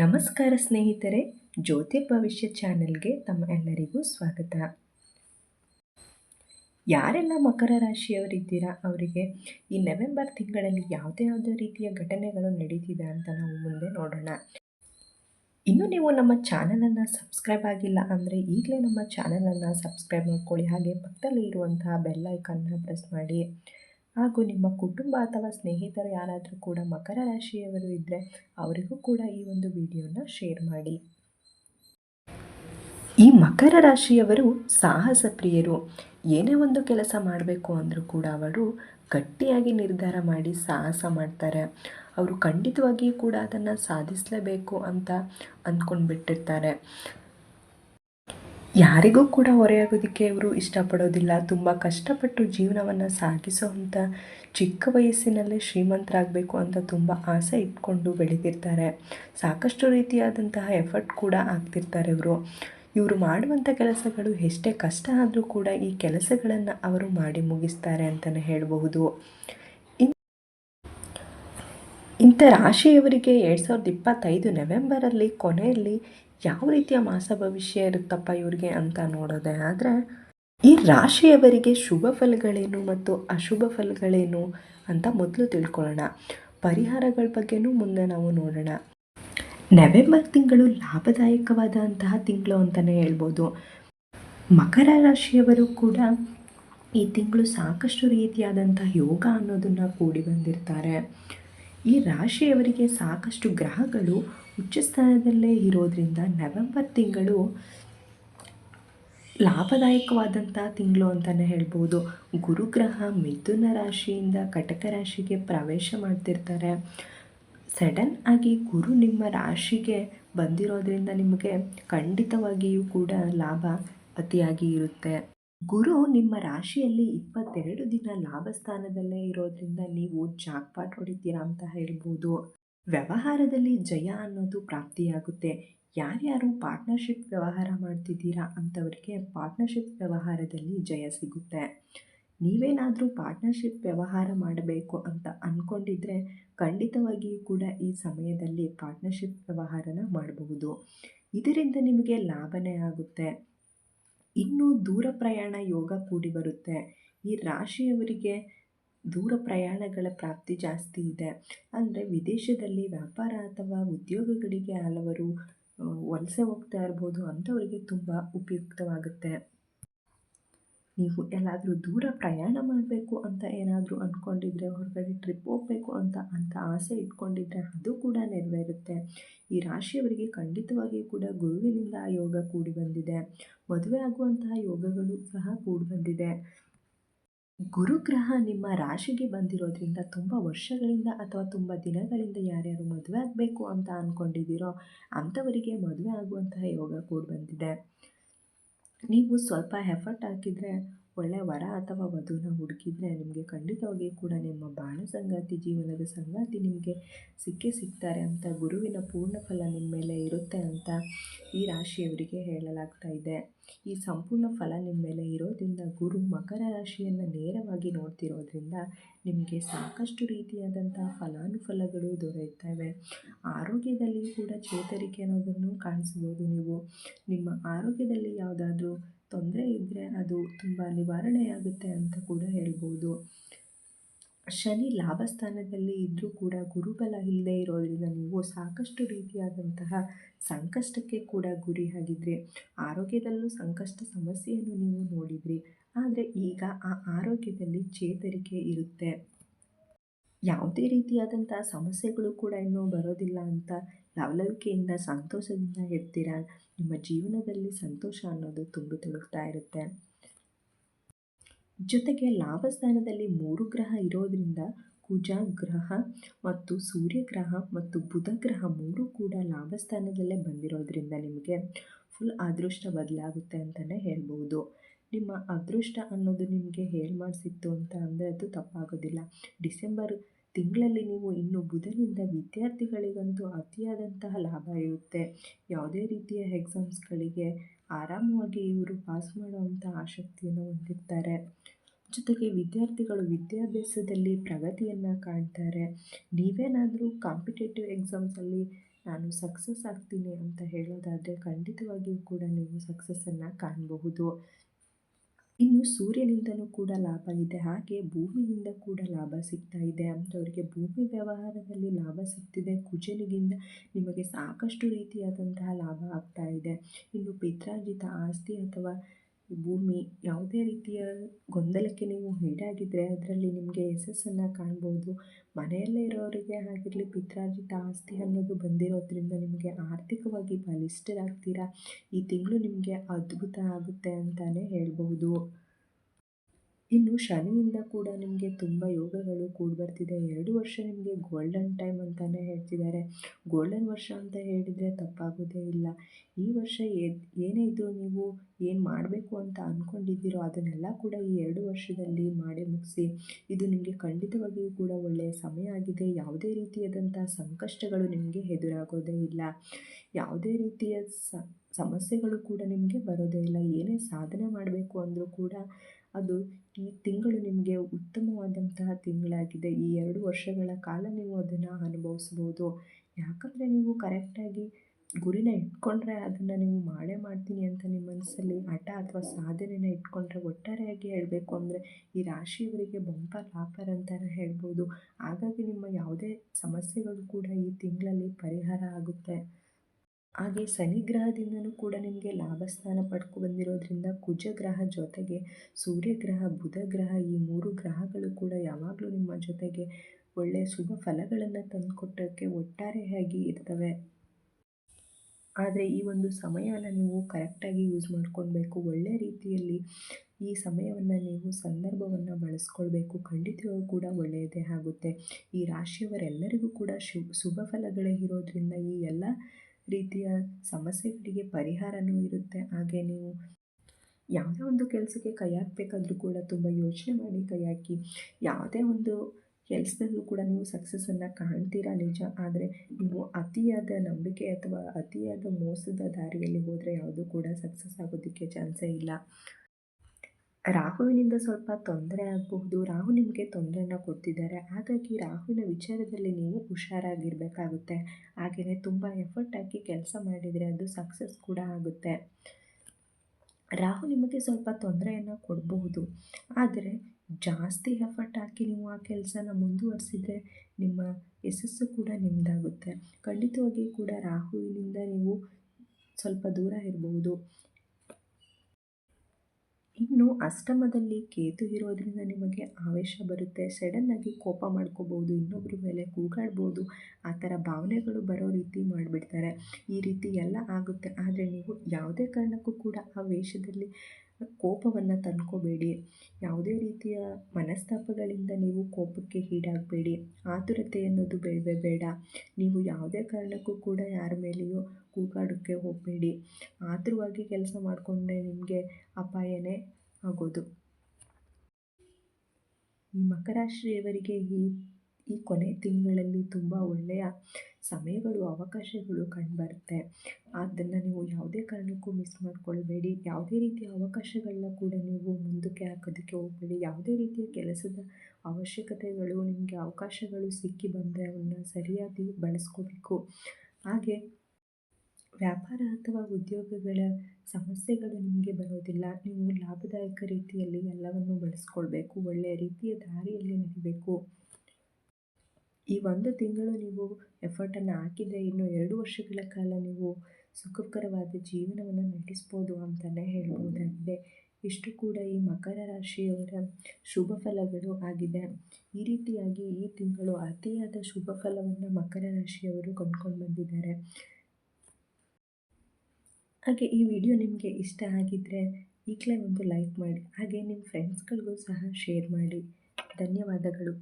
ನಮಸ್ಕಾರ ಸ್ನೇಹಿತರೆ ಜ್ಯೋತಿರ್ಭವಿಷ್ಯ ಚಾನೆಲ್ಗೆ ತಮ್ಮ ಎಲ್ಲರಿಗೂ ಸ್ವಾಗತ. ಯಾರೆಲ್ಲ ಮಕರ ರಾಶಿಯವರಿದ್ದೀರಾ? ಅವರಿಗೆ ಈ ನವೆಂಬರ್ ತಿಂಗಳಲ್ಲಿ ಯಾವುದೇ ಯಾವುದೇ ರೀತಿಯ ಘಟನೆಗಳು ನಡೀತಿದೆ ಅಂತ ನಾವು ಮುಂದೆ ನೋಡೋಣ. ಇನ್ನು ನೀವು ನಮ್ಮ ಚಾನಲನ್ನು ಸಬ್ಸ್ಕ್ರೈಬ್ ಆಗಿಲ್ಲ ಅಂದರೆ ಈಗಲೇ ನಮ್ಮ ಚಾನಲನ್ನು ಸಬ್ಸ್ಕ್ರೈಬ್ ಮಾಡ್ಕೊಳ್ಳಿ. ಹಾಗೆ ಪಕ್ಕದಲ್ಲಿ ಇರುವಂತಹ ಬೆಲ್ಲೈಕನ್ನ ಪ್ರೆಸ್ ಮಾಡಿ. ಹಾಗೂ ನಿಮ್ಮ ಕುಟುಂಬ ಅಥವಾ ಸ್ನೇಹಿತರು ಯಾರಾದರೂ ಕೂಡ ಮಕರ ರಾಶಿಯವರು ಇದ್ದರೆ ಅವರಿಗೂ ಕೂಡ ಈ ಒಂದು ವಿಡಿಯೋನ ಶೇರ್ ಮಾಡಿ. ಈ ಮಕರ ರಾಶಿಯವರು ಸಾಹಸ ಪ್ರಿಯರು. ಏನೇ ಒಂದು ಕೆಲಸ ಮಾಡಬೇಕು ಅಂದರೂ ಕೂಡ ಅವರು ಗಟ್ಟಿಯಾಗಿ ನಿರ್ಧಾರ ಮಾಡಿ ಸಾಹಸ ಮಾಡ್ತಾರೆ. ಅವರು ಖಂಡಿತವಾಗಿಯೂ ಕೂಡ ಅದನ್ನು ಸಾಧಿಸಲೇಬೇಕು ಅಂತ ಅಂದ್ಕೊಂಡ್ಬಿಟ್ಟಿರ್ತಾರೆ. ಯಾರಿಗೂ ಕೂಡ ಹೊರೆಯಾಗೋದಕ್ಕೆ ಇವರು ಇಷ್ಟಪಡೋದಿಲ್ಲ. ತುಂಬ ಕಷ್ಟಪಟ್ಟು ಜೀವನವನ್ನು ಸಾಗಿಸೋವಂಥ ಚಿಕ್ಕ ವಯಸ್ಸಿನಲ್ಲೇ ಶ್ರೀಮಂತರಾಗಬೇಕು ಅಂತ ತುಂಬ ಆಸೆ ಇಟ್ಕೊಂಡು ಬೆಳೆದಿರ್ತಾರೆ. ಸಾಕಷ್ಟು ರೀತಿಯಾದಂತಹ ಎಫರ್ಟ್ ಕೂಡ ಆಗ್ತಿರ್ತಾರೆ ಇವರು. ಇವರು ಮಾಡುವಂಥ ಕೆಲಸಗಳು ಎಷ್ಟೇ ಕಷ್ಟ ಆದರೂ ಕೂಡ ಈ ಕೆಲಸಗಳನ್ನು ಅವರು ಮಾಡಿ ಮುಗಿಸ್ತಾರೆ ಅಂತಲೇ ಹೇಳಬಹುದು. ಇಂಥ ರಾಶಿಯವರಿಗೆ ಎರಡು ಸಾವಿರದ ಇಪ್ಪತ್ತೈದು ನವೆಂಬರಲ್ಲಿ ಕೊನೆಯಲ್ಲಿ ಯಾವ ರೀತಿಯ ಮಾಸ ಭವಿಷ್ಯ ಇರುತ್ತಪ್ಪ ಇವರಿಗೆ ಅಂತ ನೋಡೋದೆ ಆದರೆ, ಈ ರಾಶಿಯವರಿಗೆ ಶುಭ ಫಲಗಳೇನು ಮತ್ತು ಅಶುಭ ಫಲಗಳೇನು ಅಂತ ಮೊದಲು ತಿಳ್ಕೊಳ್ಳೋಣ. ಪರಿಹಾರಗಳ ಬಗ್ಗೆನೂ ಮುಂದೆ ನಾವು ನೋಡೋಣ. ನವೆಂಬರ್ ತಿಂಗಳು ಲಾಭದಾಯಕವಾದಂತಹ ತಿಂಗಳು ಅಂತಲೇ ಹೇಳ್ಬೋದು. ಮಕರ ರಾಶಿಯವರು ಕೂಡ ಈ ತಿಂಗಳು ಸಾಕಷ್ಟು ರೀತಿಯಾದಂಥ ಯೋಗ ಅನ್ನೋದನ್ನು ಕೂಡಿ ಬಂದಿರ್ತಾರೆ. ಈ ರಾಶಿಯವರಿಗೆ ಸಾಕಷ್ಟು ಗ್ರಹಗಳು ಉಚ್ಚ ಸ್ಥಾನದಲ್ಲೇ ಇರೋದ್ರಿಂದ ನವೆಂಬರ್ ತಿಂಗಳು ಲಾಭದಾಯಕವಾದಂಥ ತಿಂಗಳು ಅಂತಲೇ ಹೇಳ್ಬೋದು. ಗುರುಗ್ರಹ ಮಿಥುನ ರಾಶಿಯಿಂದ ಕಟಕ ರಾಶಿಗೆ ಪ್ರವೇಶ ಮಾಡ್ತಿರ್ತಾರೆ. ಸಡನ್ ಆಗಿ ಗುರು ನಿಮ್ಮ ರಾಶಿಗೆ ಬಂದಿರೋದ್ರಿಂದ ನಿಮಗೆ ಖಂಡಿತವಾಗಿಯೂ ಕೂಡ ಲಾಭ ಅತಿಯಾಗಿ ಇರುತ್ತೆ. ಗುರು, ನಿಮ್ಮ ರಾಶಿಯಲ್ಲಿ ಇಪ್ಪತ್ತೆರಡು ದಿನ ಲಾಭ ಸ್ಥಾನದಲ್ಲೇ ಇರೋದ್ರಿಂದ ನೀವು ಜಾಕ್ಪಾಟ್ ಹೊಡಿತೀರಾ ಅಂತ ಹೇಳ್ಬೋದು. ವ್ಯವಹಾರದಲ್ಲಿ ಜಯ ಅನ್ನೋದು ಪ್ರಾಪ್ತಿಯಾಗುತ್ತೆ. ಯಾರ್ಯಾರು ಪಾರ್ಟ್ನರ್ಶಿಪ್ ವ್ಯವಹಾರ ಮಾಡ್ತಿದ್ದೀರಾ ಅಂಥವ್ರಿಗೆ ಪಾರ್ಟ್ನರ್ಶಿಪ್ ವ್ಯವಹಾರದಲ್ಲಿ ಜಯ ಸಿಗುತ್ತೆ. ನೀವೇನಾದರೂ ಪಾರ್ಟ್ನರ್ಶಿಪ್ ವ್ಯವಹಾರ ಮಾಡಬೇಕು ಅಂತ ಅಂದ್ಕೊಂಡಿದ್ರೆ ಖಂಡಿತವಾಗಿಯೂ ಕೂಡ ಈ ಸಮಯದಲ್ಲಿ ಪಾರ್ಟ್ನರ್ಶಿಪ್ ವ್ಯವಹಾರನ ಮಾಡಬಹುದು. ಇದರಿಂದ ನಿಮಗೆ ಲಾಭನೇ ಆಗುತ್ತೆ. ಇನ್ನು ದೂರ ಪ್ರಯಾಣ ಯೋಗ ಕೂಡಿ ಬರುತ್ತೆ. ಈ ರಾಶಿಯವರಿಗೆ ದೂರ ಪ್ರಯಾಣಗಳ ಪ್ರಾಪ್ತಿ ಜಾಸ್ತಿ ಇದೆ. ಅಂದರೆ ವಿದೇಶದಲ್ಲಿ ವ್ಯಾಪಾರ ಅಥವಾ ಉದ್ಯೋಗಗಳಿಗೆ ಹಲವರು ವಲಸೆ ಹೋಗ್ತಾ ಇರ್ಬೋದು ಅಂಥವರಿಗೆ ತುಂಬ ಉಪಯುಕ್ತವಾಗುತ್ತೆ. ನೀವು ಎಲ್ಲಾದರೂ ದೂರ ಪ್ರಯಾಣ ಮಾಡಬೇಕು ಅಂತ ಏನಾದರೂ ಅಂದ್ಕೊಂಡಿದ್ರೆ ಹೊರಗಡೆ ಟ್ರಿಪ್ ಹೋಗಬೇಕು ಅಂತ ಅಂತ ಆಸೆ ಇಟ್ಕೊಂಡಿದ್ರೆ ಅದು ಕೂಡ ನೆರವೇರುತ್ತೆ. ಈ ರಾಶಿಯವರಿಗೆ ಖಂಡಿತವಾಗಿಯೂ ಕೂಡ ಗುರುವಿನಿಂದ ಯೋಗ ಕೂಡಿ ಬಂದಿದೆ. ಮದುವೆ ಆಗುವಂತಹ ಯೋಗಗಳು ಸಹ ಕೂಡಿ ಬಂದಿದೆ. ಗುರುಗ್ರಹ ನಿಮ್ಮ ರಾಶಿಗೆ ಬಂದಿರೋದ್ರಿಂದ ತುಂಬ ವರ್ಷಗಳಿಂದ ಅಥವಾ ತುಂಬ ದಿನಗಳಿಂದ ಯಾರ್ಯಾರು ಮದುವೆ ಆಗಬೇಕು ಅಂತ ಅಂದ್ಕೊಂಡಿದ್ದೀರೋ ಅಂಥವರಿಗೆ ಮದುವೆ ಆಗುವಂತಹ ಯೋಗ ಕೂಡ ಬಂದಿದೆ. ನೀವು ಸ್ವಲ್ಪ ಎಫರ್ಟ್ ಹಾಕಿದರೆ ಒಳ್ಳೆಯ ವರ ಅಥವಾ ವಧುನ ಹುಡುಕಿದ್ರೆ ನಿಮಗೆ ಖಂಡಿತವಾಗಿ ಕೂಡ ನಿಮ್ಮ ಬಾಣ ಸಂಗಾತಿ ಜೀವನದ ಸಂಗಾತಿ ನಿಮಗೆ ಸಿಕ್ಕೇ ಸಿಗ್ತಾರೆ ಅಂತ, ಗುರುವಿನ ಪೂರ್ಣ ಫಲ ನಿಮ್ಮ ಮೇಲೆ ಇರುತ್ತೆ ಅಂತ ಈ ರಾಶಿಯವರಿಗೆ ಹೇಳಲಾಗ್ತಾ ಇದೆ. ಈ ಸಂಪೂರ್ಣ ಫಲ ನಿಮ್ಮ ಮೇಲೆ ಇರೋದ್ರಿಂದ ಗುರು ಮಕರ ರಾಶಿಯನ್ನು ನೇರವಾಗಿ ನೋಡ್ತಿರೋದ್ರಿಂದ ನಿಮಗೆ ಸಾಕಷ್ಟು ರೀತಿಯಾದಂಥ ಫಲಾನುಫಲಗಳು ದೊರೆಯುತ್ತವೆ. ಆರೋಗ್ಯದಲ್ಲಿ ಕೂಡ ಚೇತರಿಕೆ ಅನ್ನೋದನ್ನು ಕಾಣಿಸ್ಬೋದು ನೀವು. ನಿಮ್ಮ ಆರೋಗ್ಯದಲ್ಲಿ ಯಾವುದಾದ್ರೂ ಅದು ತುಂಬ ನಿವಾರಣೆಯಾಗುತ್ತೆ ಅಂತ ಕೂಡ ಹೇಳ್ಬೋದು. ಶನಿ ಲಾಭ ಸ್ಥಾನದಲ್ಲಿ ಇದ್ದರೂ ಕೂಡ ಗುರುಬಲ ಇಲ್ಲದೆ ಇರೋದರಿಂದ ನೀವು ಸಾಕಷ್ಟು ರೀತಿಯಾದಂತಹ ಸಂಕಷ್ಟಕ್ಕೆ ಕೂಡ ಗುರಿ ಗುರಿಯಾಗಿದ್ರಿ ಆರೋಗ್ಯದಲ್ಲೂ ಸಂಕಷ್ಟ ಸಮಸ್ಯೆಯನ್ನು ನೀವು ನೋಡಿದ್ರಿ. ಆದರೆ ಈಗ ಆ ಆರೋಗ್ಯದಲ್ಲಿ ಚೇತರಿಕೆ ಇರುತ್ತೆ. ಯಾವುದೇ ರೀತಿಯಾದಂಥ ಸಮಸ್ಯೆಗಳು ಕೂಡ ಇನ್ನೂ ಬರೋದಿಲ್ಲ ಅಂತ ಲವಲವಿಕೆಯಿಂದ ಸಂತೋಷದಿಂದ ಇರ್ತೀರ ನಿಮ್ಮ ಜೀವನದಲ್ಲಿ ಸಂತೋಷ ಅನ್ನೋದು ತುಂಬಿ ತುಳುಕ್ತಾ ಇರುತ್ತೆ. ಜೊತೆಗೆ ಲಾಭಸ್ಥಾನದಲ್ಲಿ ಮೂರು ಗ್ರಹ ಇರೋದ್ರಿಂದ ಕುಜ ಗ್ರಹ ಮತ್ತು ಸೂರ್ಯ ಗ್ರಹ ಮತ್ತು ಬುಧ ಗ್ರಹ ಮೂರು ಕೂಡ ಲಾಭಸ್ಥಾನದಲ್ಲೇ ಬಂದಿರೋದ್ರಿಂದ ನಿಮಗೆ ಫುಲ್ ಅದೃಷ್ಟ ಬದಲಾಗುತ್ತೆ ಅಂತಲೇ ಹೇಳ್ಬೋದು. ನಿಮ್ಮ ಅದೃಷ್ಟ ಅನ್ನೋದು ನಿಮಗೆ ಹೇಳಿ ಮಾಡಿಸಿತ್ತು ಅಂತ ಅಂದರೆ ಅದು ತಪ್ಪಾಗೋದಿಲ್ಲ. ಡಿಸೆಂಬರ್ ತಿಂಗಳಲ್ಲಿ ನೀವು ಇನ್ನು ಬುಧನಿಂದ ವಿದ್ಯಾರ್ಥಿಗಳಿಗಂತೂ ಅತಿಯಾದಂತಹ ಲಾಭ ಇರುತ್ತೆ. ಯಾವುದೇ ರೀತಿಯ ಎಕ್ಸಾಮ್ಸ್ಗಳಿಗೆ ಆರಾಮವಾಗಿ ಇವರು ಪಾಸ್ ಮಾಡುವಂಥ ಆಸಕ್ತಿಯನ್ನು ಹೊಂದಿರ್ತಾರೆ. ಜೊತೆಗೆ ವಿದ್ಯಾರ್ಥಿಗಳು ವಿದ್ಯಾಭ್ಯಾಸದಲ್ಲಿ ಪ್ರಗತಿಯನ್ನು ಕಾಣ್ತಾರೆ. ನೀವೇನಾದರೂ ಕಾಂಪಿಟೇಟಿವ್ ಎಕ್ಸಾಮ್ಸಲ್ಲಿ ನಾನು ಸಕ್ಸಸ್ ಆಗ್ತೀನಿ ಅಂತ ಹೇಳೋದಾದರೆ ಖಂಡಿತವಾಗಿಯೂ ಕೂಡ ನೀವು ಸಕ್ಸಸ್ಸನ್ನು ಕಾಣಬಹುದು. ಇನ್ನು ಸೂರ್ಯನಿಂದಲೂ ಕೂಡ ಲಾಭ ಇದೆ. ಹಾಗೆ ಭೂಮಿಯಿಂದ ಕೂಡ ಲಾಭ ಸಿಗ್ತಾ ಇದೆ. ಅಂಥವರಿಗೆ ಭೂಮಿ ವ್ಯವಹಾರದಲ್ಲಿ ಲಾಭ ಸಿಗ್ತಿದೆ. ಕುಜನಿಗಿಂದ ನಿಮಗೆ ಸಾಕಷ್ಟು ರೀತಿಯಾದಂತಹ ಲಾಭ ಆಗ್ತಾ ಇದೆ. ಇನ್ನು ಪಿತ್ರಾರ್ಜಿತ ಆಸ್ತಿ ಅಥವಾ ಭೂಮಿ ಯಾವುದೇ ರೀತಿಯ ಗೊಂದಲಕ್ಕೆ ನೀವು ಈಡಾಗಿದ್ದರೆ ಅದರಲ್ಲಿ ನಿಮಗೆ ಯಶಸ್ಸನ್ನು ಕಾಣ್ಬೋದು. ಮನೆಯಲ್ಲೇ ಇರೋರಿಗೆ ಆಗಿರಲಿ, ಪಿತ್ರಾರ್ಜಿತ ಆಸ್ತಿ ಅನ್ನೋದು ಬಂದಿರೋದ್ರಿಂದ ನಿಮಗೆ ಆರ್ಥಿಕವಾಗಿ ಬಲಿಷ್ಠರಾಗ್ತೀರಾ? ಈ ತಿಂಗಳು ನಿಮಗೆ ಅದ್ಭುತ ಆಗುತ್ತೆ ಅಂತಲೇ ಹೇಳ್ಬೋದು. ಇನ್ನು ಶನಿಯಿಂದ ಕೂಡ ನಿಮಗೆ ತುಂಬ ಯೋಗಗಳು ಕೂಡಿ ಬರ್ತಿದೆ. ಎರಡು ವರ್ಷ ನಿಮಗೆ ಗೋಲ್ಡನ್ ಟೈಮ್ ಅಂತಲೇ ಹೇಳ್ತಿದ್ದಾರೆ. ಗೋಲ್ಡನ್ ವರ್ಷ ಅಂತ ಹೇಳಿದರೆ ತಪ್ಪಾಗೋದೇ ಇಲ್ಲ. ಈ ವರ್ಷ ಏನೇ ಇದ್ದರೂ ನೀವು ಏನು ಮಾಡಬೇಕು ಅಂತ ಅಂದ್ಕೊಂಡಿದ್ದೀರೋ ಅದನ್ನೆಲ್ಲ ಕೂಡ ಈ ಎರಡು ವರ್ಷದಲ್ಲಿ ಮಾಡಿ ಮುಗಿಸಿ, ಇದು ನಿಮಗೆ ಖಂಡಿತವಾಗಿಯೂ ಕೂಡ ಒಳ್ಳೆಯ ಸಮಯ ಆಗಿದೆ. ಯಾವುದೇ ರೀತಿಯಾದಂಥ ಸಂಕಷ್ಟಗಳು ನಿಮಗೆ ಎದುರಾಗೋದೇ ಇಲ್ಲ. ಯಾವುದೇ ರೀತಿಯ ಸಮಸ್ಯೆಗಳು ಕೂಡ ನಿಮಗೆ ಬರೋದೇ ಇಲ್ಲ. ಏನೇ ಸಾಧನೆ ಮಾಡಬೇಕು ಅಂದರೂ ಕೂಡ ಅದು ಈ ತಿಂಗಳು ನಿಮಗೆ ಉತ್ತಮವಾದಂತಹ ತಿಂಗಳಾಗಿದೆ. ಈ ಎರಡು ವರ್ಷಗಳ ಕಾಲ ನೀವು ಅದನ್ನು ಅನುಭವಿಸ್ಬೋದು. ಯಾಕಂದರೆ ನೀವು ಕರೆಕ್ಟಾಗಿ ಗುರಿನ ಇಟ್ಕೊಂಡ್ರೆ ಅದನ್ನು ನೀವು ಮಾಡೇ ಮಾಡ್ತೀನಿ ಅಂತ ನಿಮ್ಮ ಮನಸ್ಸಲ್ಲಿ ಹಠ ಅಥವಾ ಸಾಧನೆನ ಇಟ್ಕೊಂಡ್ರೆ ಒಟ್ಟಾರೆಯಾಗಿ ಹೇಳಬೇಕು ಅಂದರೆ ಈ ರಾಶಿಯವರಿಗೆ ಬಂಪರ್ ಆಫರ್ ಅಂತಲೇ ಹೇಳ್ಬೋದು. ಹಾಗಾಗಿ ನಿಮ್ಮ ಯಾವುದೇ ಸಮಸ್ಯೆಗಳು ಕೂಡ ಈ ತಿಂಗಳಲ್ಲಿ ಪರಿಹಾರ ಆಗುತ್ತೆ. ಹಾಗೆ ಶನಿ ಗ್ರಹದಿಂದಲೂ ಕೂಡ ನಿಮಗೆ ಲಾಭಸ್ಥಾನ ಪಡ್ಕೊ ಬಂದಿರೋದ್ರಿಂದ ಕುಜಗ್ರಹ ಜೊತೆಗೆ ಸೂರ್ಯ ಗ್ರಹ, ಬುಧ ಗ್ರಹ, ಈ ಮೂರು ಗ್ರಹಗಳು ಕೂಡ ಯಾವಾಗಲೂ ನಿಮ್ಮ ಜೊತೆಗೆ ಒಳ್ಳೆಯ ಶುಭ ಫಲಗಳನ್ನು ತಂದುಕೊಟ್ಟೋಕ್ಕೆ ಒಟ್ಟಾರೆಯಾಗಿ ಇರ್ತವೆ. ಆದರೆ ಈ ಒಂದು ಸಮಯನ ನೀವು ಕರೆಕ್ಟಾಗಿ ಯೂಸ್ ಮಾಡ್ಕೊಳ್ಬೇಕು. ಒಳ್ಳೆಯ ರೀತಿಯಲ್ಲಿ ಈ ಸಮಯವನ್ನು ನೀವು ಸಂದರ್ಭವನ್ನು ಬಳಸ್ಕೊಳ್ಬೇಕು. ಖಂಡಿತವಾಗೂ ಕೂಡ ಒಳ್ಳೆಯದೇ ಆಗುತ್ತೆ. ಈ ರಾಶಿಯವರೆಲ್ಲರಿಗೂ ಕೂಡ ಶುಭ ಶುಭ ಫಲಗಳೇ ಇರೋದ್ರಿಂದ ಈ ಎಲ್ಲ ರೀತಿಯ ಸಮಸ್ಯೆಗಳಿಗೆ ಪರಿಹಾರವೂ ಇರುತ್ತೆ. ಹಾಗೆ ನೀವು ಯಾವುದೇ ಒಂದು ಕೆಲಸಕ್ಕೆ ಕೈ ಹಾಕಬೇಕಾದ್ರೂ ಕೂಡ ತುಂಬ ಯೋಚನೆ ಮಾಡಿ ಕೈ ಹಾಕಿ. ಯಾವುದೇ ಒಂದು ಕೆಲಸದಲ್ಲೂ ಕೂಡ ನೀವು ಸಕ್ಸಸ್ಸನ್ನು ಕಾಣ್ತೀರಾ ನಿಜ? ಆದರೆ ನೀವು ಅತಿಯಾದ ನಂಬಿಕೆ ಅಥವಾ ಅತಿಯಾದ ಮೋಸದ ದಾರಿಯಲ್ಲಿ ಹೋದರೆ ಯಾವುದೂ ಕೂಡ ಸಕ್ಸಸ್ ಆಗೋದಕ್ಕೆ ಚಾನ್ಸೇ ಇಲ್ಲ. ರಾಹುವಿನಿಂದ ಸ್ವಲ್ಪ ತೊಂದರೆ ಆಗಬಹುದು. ರಾಹು ನಿಮಗೆ ತೊಂದರೆಯನ್ನು ಕೊಡ್ತಿದ್ದಾರೆ. ಹಾಗಾಗಿ ರಾಹುವಿನ ವಿಚಾರದಲ್ಲಿ ನೀವು ಹುಷಾರಾಗಿರಬೇಕಾಗುತ್ತೆ. ಹಾಗೆಯೇ ತುಂಬ ಎಫರ್ಟ್ ಹಾಕಿ ಕೆಲಸ ಮಾಡಿದರೆ ಅದು ಸಕ್ಸಸ್ ಕೂಡ ಆಗುತ್ತೆ. ರಾಹು ನಿಮಗೆ ಸ್ವಲ್ಪ ತೊಂದರೆಯನ್ನು ಕೊಡಬಹುದು. ಆದರೆ ಜಾಸ್ತಿ ಎಫರ್ಟ್ ಹಾಕಿ ನೀವು ಆ ಕೆಲಸನ ಮುಂದುವರಿಸಿದರೆ ನಿಮ್ಮ ಯಶಸ್ಸು ಕೂಡ ನಿಮ್ಮದಾಗುತ್ತೆ ಖಂಡಿತವಾಗಿ ಕೂಡ ರಾಹುವಿನಿಂದ ನೀವು ಸ್ವಲ್ಪ ದೂರ ಇರಬಹುದು. ಇನ್ನು ಅಷ್ಟಮದಲ್ಲಿ ಕೇತು ಇರೋದ್ರಿಂದ ನಿಮಗೆ ಆವೇಶ ಬರುತ್ತೆ. ಸಡನ್ನಾಗಿ ಕೋಪ ಮಾಡ್ಕೋಬೋದು ಇನ್ನೊಬ್ಬರ ಮೇಲೆ ಕೂಗಾಡ್ಬೋದು. ಆ ಥರ ಭಾವನೆಗಳು ಬರೋ ರೀತಿ ಮಾಡಿಬಿಡ್ತಾರೆ. ಈ ರೀತಿ ಎಲ್ಲ ಆಗುತ್ತೆ. ಆದರೆ ನೀವು ಯಾವುದೇ ಕಾರಣಕ್ಕೂ ಕೂಡ ಆ ವೇಷದಲ್ಲಿ ಕೋಪವನ್ನು ತಂದ್ಕೋಬೇಡಿ. ಯಾವುದೇ ರೀತಿಯ ಮನಸ್ತಾಪಗಳಿಂದ ನೀವು ಕೋಪಕ್ಕೆ ಈಡಾಗಬೇಡಿ. ಆತುರತೆ ಅನ್ನೋದು ಬೇಡವೇ ಬೇಡ. ನೀವು ಯಾವುದೇ ಕಾರಣಕ್ಕೂ ಕೂಡ ಯಾರ ಮೇಲೆಯೂ ಕೂಗಾಡೋಕ್ಕೆ ಹೋಗಬೇಡಿ. ಆತುರವಾಗಿ ಕೆಲಸ ಮಾಡಿಕೊಂಡ್ರೆ ನಿಮಗೆ ಅಪಾಯನೇ ಆಗೋದು. ಈ ಮಕರ ರಾಶಿಯವರಿಗೆ ಈ ಈ ಕೊನೆ ತಿಂಗಳಲ್ಲಿ ತುಂಬ ಒಳ್ಳೆಯ ಸಮಯಗಳು, ಅವಕಾಶಗಳು ಕಂಡುಬರುತ್ತೆ. ಅದನ್ನು ನೀವು ಯಾವುದೇ ಕಾರಣಕ್ಕೂ ಮಿಸ್ ಮಾಡ್ಕೊಳ್ಬೇಡಿ. ಯಾವುದೇ ರೀತಿಯ ಅವಕಾಶಗಳನ್ನ ಕೂಡ ನೀವು ಮುಂದಕ್ಕೆ ಹಾಕೋದಕ್ಕೆ ಹೋಗಬೇಡಿ. ಯಾವುದೇ ರೀತಿಯ ಕೆಲಸದ ಅವಶ್ಯಕತೆಗಳು, ನಿಮಗೆ ಅವಕಾಶಗಳು ಸಿಕ್ಕಿ ಬಂದರೆ ಅವನ್ನ ಸರಿಯಾಗಿ ಬಳಸ್ಕೋಬೇಕು. ಹಾಗೆ ವ್ಯಾಪಾರ ಅಥವಾ ಉದ್ಯೋಗಗಳ ಸಮಸ್ಯೆಗಳು ನಿಮಗೆ ಬರೋದಿಲ್ಲ. ನೀವು ಲಾಭದಾಯಕ ರೀತಿಯಲ್ಲಿ ಎಲ್ಲವನ್ನು ಬಳಸ್ಕೊಳ್ಬೇಕು. ಒಳ್ಳೆಯ ರೀತಿಯ ದಾರಿಯಲ್ಲಿ ನಡಿಬೇಕು. ಈ ಒಂದು ತಿಂಗಳು ನೀವು ಎಫರ್ಟನ್ನು ಹಾಕಿದರೆ ಇನ್ನು ಎರಡು ವರ್ಷಗಳ ಕಾಲ ನೀವು ಸುಖಕರವಾದ ಜೀವನವನ್ನು ನಡೆಸ್ಬೋದು ಅಂತಲೇ ಹೇಳ್ಬೋದಾಗಿದೆ. ಇಷ್ಟು ಕೂಡ ಈ ಮಕರ ರಾಶಿಯವರ ಶುಭ ಫಲಗಳು ಆಗಿದೆ. ಈ ರೀತಿಯಾಗಿ ಈ ತಿಂಗಳು ಅತಿಯಾದ ಶುಭ ಫಲವನ್ನು ಮಕರ ರಾಶಿಯವರು ಕೊಂಡ್ಕೊಂಡು ಬಂದಿದ್ದಾರೆ. ಹಾಗೆ ಈ ವಿಡಿಯೋ ನಿಮಗೆ ಇಷ್ಟ ಆಗಿದ್ದರೆ ಈಗಲೇ ಒಂದು ಲೈಕ್ ಮಾಡಿ, ಹಾಗೆ ನಿಮ್ಮ ಫ್ರೆಂಡ್ಸ್ಗಳಿಗೂ ಸಹ ಶೇರ್ ಮಾಡಿ. ಧನ್ಯವಾದಗಳು.